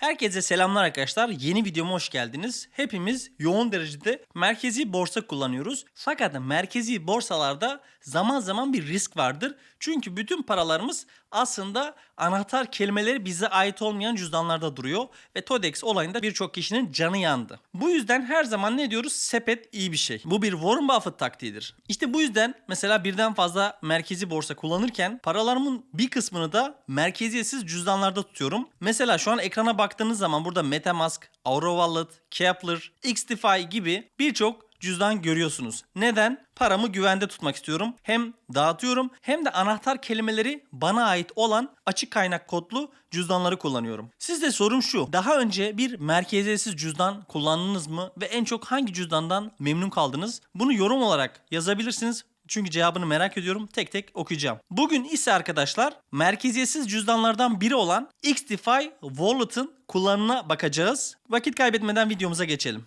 Herkese selamlar arkadaşlar. Yeni videoma hoş geldiniz. Hepimiz yoğun derecede merkezi borsa kullanıyoruz. Fakat merkezi borsalarda zaman zaman bir risk vardır. Çünkü bütün paralarımız aslında anahtar kelimeleri bize ait olmayan cüzdanlarda duruyor ve Todex olayında birçok kişinin canı yandı. Bu yüzden her zaman ne diyoruz? Sepet iyi bir şey. Bu bir Warren Buffett taktiğidir. İşte bu yüzden mesela birden fazla merkezi borsa kullanırken paralarımın bir kısmını da merkeziyetsiz cüzdanlarda tutuyorum. Mesela şu an ekrana baktığınız zaman burada MetaMask, Aura Wallet, Kepler, XDeFi gibi birçok cüzdan görüyorsunuz. Neden? Paramı güvende tutmak istiyorum. Hem dağıtıyorum hem de anahtar kelimeleri bana ait olan açık kaynak kodlu cüzdanları kullanıyorum. Sizde sorum şu. Daha önce bir merkeziyetsiz cüzdan kullandınız mı ve en çok hangi cüzdandan memnun kaldınız? Bunu yorum olarak yazabilirsiniz. Çünkü cevabını merak ediyorum. Tek tek okuyacağım. Bugün ise arkadaşlar merkeziyetsiz cüzdanlardan biri olan XDeFi Wallet'ın kullanımına bakacağız. Vakit kaybetmeden videomuza geçelim.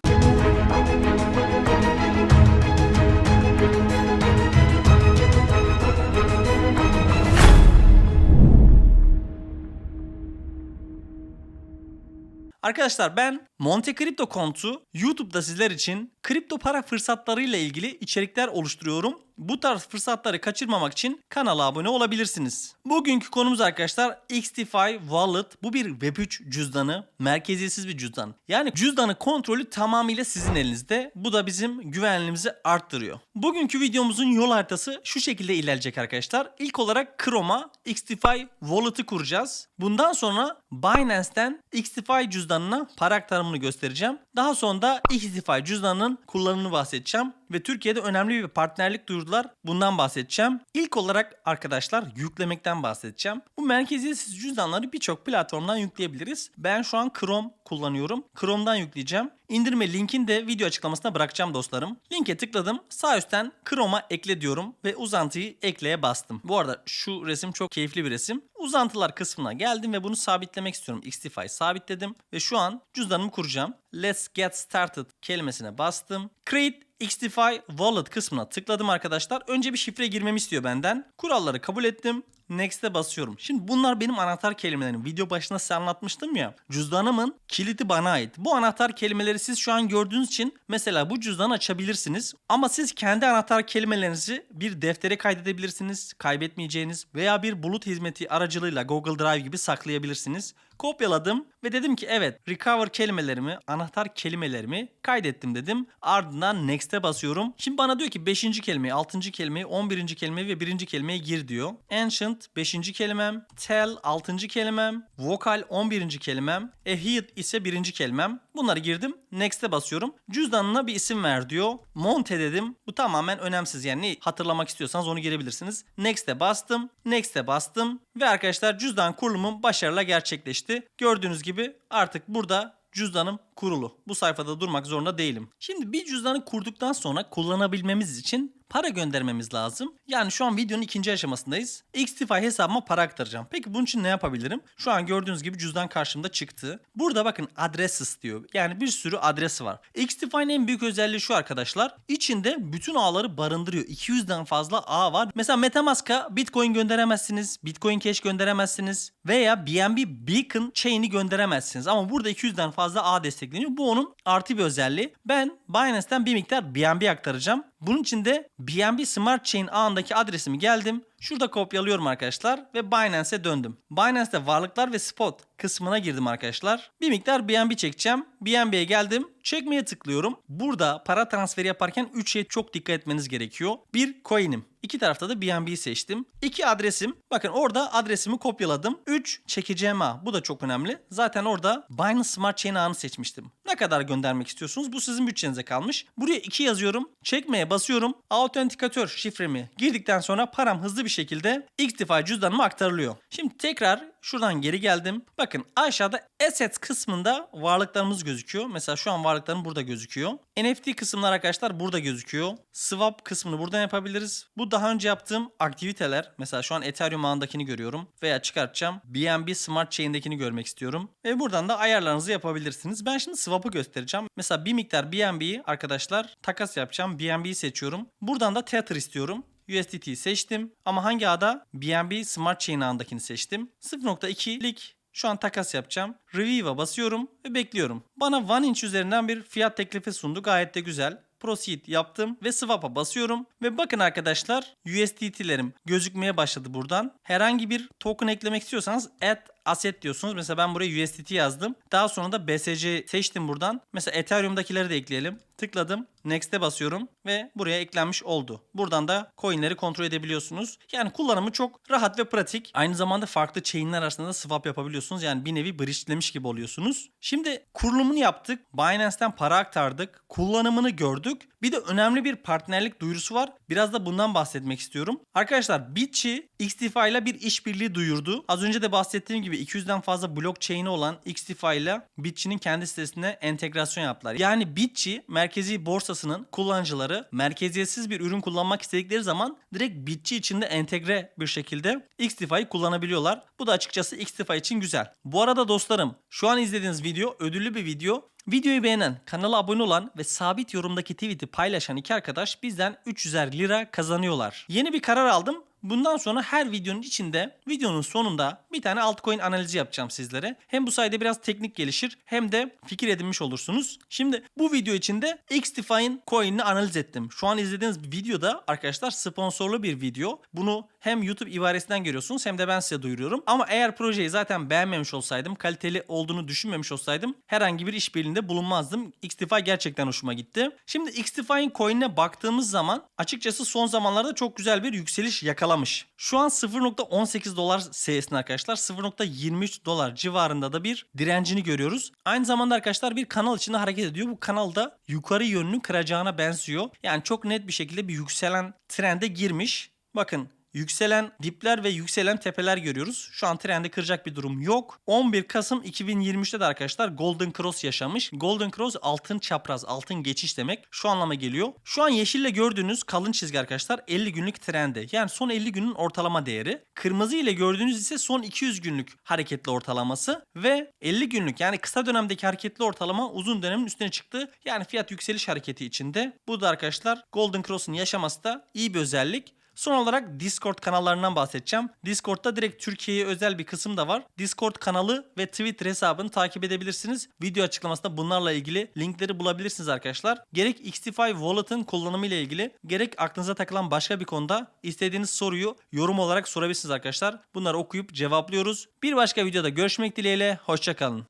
Arkadaşlar ben Monte Crypto kontu YouTube'da sizler için kripto para fırsatlarıyla ilgili içerikler oluşturuyorum. Bu tarz fırsatları kaçırmamak için kanala abone olabilirsiniz. Bugünkü konumuz arkadaşlar XDeFi Wallet. Bu bir Web3 cüzdanı. Merkeziyetsiz bir cüzdan. Yani cüzdanı kontrolü tamamıyla sizin elinizde. Bu da bizim güvenliğimizi arttırıyor. Bugünkü videomuzun yol haritası şu şekilde ilerleyecek arkadaşlar. İlk olarak Chrome'a XDeFi Wallet'ı kuracağız. Bundan sonra Binance'ten XDeFi cüzdanına para aktarımını göstereceğim. Daha sonra da XDeFi cüzdanının kullanımını bahsedeceğim. Ve Türkiye'de önemli bir partnerlik duyurdular. Bundan bahsedeceğim. İlk olarak arkadaşlar yüklemekten bahsedeceğim. Bu merkeziyetsiz cüzdanları birçok platformdan yükleyebiliriz. Ben şu an Chrome kullanıyorum. Chrome'dan yükleyeceğim. İndirme linkini de video açıklamasına bırakacağım dostlarım. Linke tıkladım. Sağ üstten Chrome'a ekle diyorum ve uzantıyı ekleye bastım. Bu arada şu resim çok keyifli bir resim. Uzantılar kısmına geldim ve bunu sabitlemek istiyorum. XDeFi sabitledim ve şu an cüzdanımı kuracağım. Let's get started kelimesine bastım. Create XDeFi Wallet kısmına tıkladım arkadaşlar. Önce bir şifre girmemi istiyor benden. Kuralları kabul ettim. Next'e basıyorum. Şimdi bunlar benim anahtar kelimelerim. Video başında size anlatmıştım ya. Cüzdanımın kilidi bana ait. Bu anahtar kelimeleri siz şu an gördüğünüz için mesela bu cüzdanı açabilirsiniz. Ama siz kendi anahtar kelimelerinizi bir deftere kaydedebilirsiniz. Kaybetmeyeceğiniz veya bir bulut hizmeti aracılığıyla Google Drive gibi saklayabilirsiniz. Kopyaladım ve dedim ki evet recover kelimelerimi, anahtar kelimelerimi kaydettim dedim. Ardından next'e basıyorum. Şimdi bana diyor ki 5. kelimeyi, 6. kelimeyi, 11. kelimeyi ve 1. kelimeyi gir diyor. Ancient 5. kelimem, tell 6. kelimem, vocal 11. kelimem, ahead ise 1. kelimem. Bunları girdim. Next'e basıyorum. Cüzdanına bir isim ver diyor. Monte dedim. Bu tamamen önemsiz yani ne hatırlamak istiyorsanız onu girebilirsiniz. Next'e bastım. Next'e bastım. Ve arkadaşlar cüzdan kurulumum başarıyla gerçekleşti. Gördüğünüz gibi artık burada cüzdanım kurulu. Bu sayfada durmak zorunda değilim. Şimdi bir cüzdanı kurduktan sonra kullanabilmemiz için para göndermemiz lazım. Yani şu an videonun ikinci aşamasındayız. XDeFi hesabıma para aktaracağım. Peki bunun için ne yapabilirim? Şu an gördüğünüz gibi cüzdan karşımda çıktı. Burada bakın addresses diyor. Yani bir sürü adresi var. XDeFi'nin en büyük özelliği şu arkadaşlar. İçinde bütün ağları barındırıyor. 200'den fazla ağ var. Mesela Metamask'a Bitcoin gönderemezsiniz. Bitcoin Cash gönderemezsiniz. Veya BNB Beacon Chain'i gönderemezsiniz. Ama burada 200'den fazla ağ destekleniyor. Bu onun artı bir özelliği. Ben Binance'ten bir miktar BNB aktaracağım. Bunun için de BNB Smart Chain ağındaki adresimi geldim. Şurada kopyalıyorum arkadaşlar ve Binance'e döndüm. Binance'de varlıklar ve spot kısmına girdim arkadaşlar. Bir miktar BNB çekeceğim. BNB'ye geldim. Çekmeye tıklıyorum. Burada para transferi yaparken 3 şeye çok dikkat etmeniz gerekiyor. Bir coin'im. İki tarafta da BNB'yi seçtim. İki adresim. Bakın orada adresimi kopyaladım. 3 çekeceğim ağ. Bu da çok önemli. Zaten orada Binance Smart Chain ağını seçmiştim. Ne kadar göndermek istiyorsunuz? Bu sizin bütçenize kalmış. Buraya 2 yazıyorum. Çekmeye basıyorum. Autentikatör şifremi girdikten sonra param hızlı bir şekilde XDeFi cüzdanıma aktarılıyor. Şimdi tekrar şuradan geri geldim. Bakın aşağıda assets kısmında varlıklarımız gözüküyor. Mesela şu an varlıklarım burada gözüküyor. NFT kısımlar arkadaşlar burada gözüküyor. Swap kısmını buradan yapabiliriz. Bu daha önce yaptığım aktiviteler. Mesela şu an Ethereum ağındakini görüyorum. Veya çıkartacağım. BNB Smart Chain'dekini görmek istiyorum. Ve buradan da ayarlarınızı yapabilirsiniz. Ben şimdi swap'ı göstereceğim. Mesela bir miktar BNB'yi arkadaşlar takas yapacağım. BNB'yi seçiyorum. Buradan da Tether istiyorum. USDT'yi seçtim ama hangi ağda? BNB Smart Chain ağındakini seçtim. 0.2'lik Şu an takas yapacağım. Review'a basıyorum ve bekliyorum. Bana one inch üzerinden bir fiyat teklifi sundu. Gayet de güzel. Proceed yaptım ve swap'a basıyorum. Ve bakın arkadaşlar USDT'lerim gözükmeye başladı buradan. Herhangi bir token eklemek istiyorsanız add asset diyorsunuz. Mesela ben buraya USDT yazdım. Daha sonra da BSC seçtim buradan. Mesela Ethereum'dakileri de ekleyelim. Tıkladım. Next'e basıyorum ve buraya eklenmiş oldu. Buradan da coinleri kontrol edebiliyorsunuz. Yani kullanımı çok rahat ve pratik. Aynı zamanda farklı chain'ler arasında da swap yapabiliyorsunuz. Yani bir nevi bridge'lemiş gibi oluyorsunuz. Şimdi kurulumunu yaptık. Binance'ten para aktardık. Kullanımını gördük. Bir de önemli bir partnerlik duyurusu var. Biraz da bundan bahsetmek istiyorum. Arkadaşlar Bitchi XDeFi ile bir işbirliği duyurdu. Az önce de bahsettiğim gibi 200'den fazla blockchain'i olan XDeFi ile Bitchi'nin kendi sitesine entegrasyon yaptılar. Yani Bitchi merkezi borsasının kullanıcıları merkeziyetsiz bir ürün kullanmak istedikleri zaman direkt Bitchi içinde entegre bir şekilde XDeFi'yi kullanabiliyorlar. Bu da açıkçası XDeFi için güzel. Bu arada dostlarım şu an izlediğiniz video ödüllü bir video. Videoyu beğenen, kanala abone olan ve sabit yorumdaki tweet'i paylaşan iki arkadaş bizden 300'er lira kazanıyorlar. Yeni bir karar aldım. Bundan sonra her videonun içinde videonun sonunda bir tane altcoin analizi yapacağım sizlere. Hem bu sayede biraz teknik gelişir hem de fikir edinmiş olursunuz. Şimdi bu video içinde XDeFi'nin coin'ini analiz ettim. Şu an izlediğiniz videoda arkadaşlar sponsorlu bir video. Bunu hem YouTube ibaresinden görüyorsunuz hem de ben size duyuruyorum. Ama eğer projeyi zaten beğenmemiş olsaydım, kaliteli olduğunu düşünmemiş olsaydım herhangi bir işbirliğinde bulunmazdım. XDeFi gerçekten hoşuma gitti. Şimdi XDeFi'nin coin'ine baktığımız zaman açıkçası son zamanlarda çok güzel bir yükseliş yakalamış. Şu an 0.18 dolar seviyesinde arkadaşlar 0.23 dolar civarında da bir direncini görüyoruz. Aynı zamanda arkadaşlar bir kanal içinde hareket ediyor. Bu kanalda yukarı yönünü kıracağına benziyor. Yani çok net bir şekilde bir yükselen trende girmiş. Bakın yükselen dipler ve yükselen tepeler görüyoruz. Şu an trendi kıracak bir durum yok. 11 Kasım 2023'te de arkadaşlar Golden Cross yaşamış. Golden Cross altın çapraz, altın geçiş demek. Şu anlama geliyor. Şu an yeşille gördüğünüz kalın çizgi arkadaşlar 50 günlük trendi. Yani son 50 günün ortalama değeri. Kırmızı ile gördüğünüz ise son 200 günlük hareketli ortalaması ve 50 günlük yani kısa dönemdeki hareketli ortalama uzun dönemin üstüne çıktı. Yani fiyat yükseliş hareketi içinde. Bu da arkadaşlar Golden Cross'un yaşaması da iyi bir özellik. Son olarak Discord kanallarından bahsedeceğim. Discord'da direkt Türkiye'ye özel bir kısım da var. Discord kanalı ve Twitter hesabını takip edebilirsiniz. Video açıklamasında bunlarla ilgili linkleri bulabilirsiniz arkadaşlar. Gerek XDeFi Wallet'ın kullanımı ile ilgili gerek aklınıza takılan başka bir konuda istediğiniz soruyu yorum olarak sorabilirsiniz arkadaşlar. Bunları okuyup cevaplıyoruz. Bir başka videoda görüşmek dileğiyle. Hoşçakalın.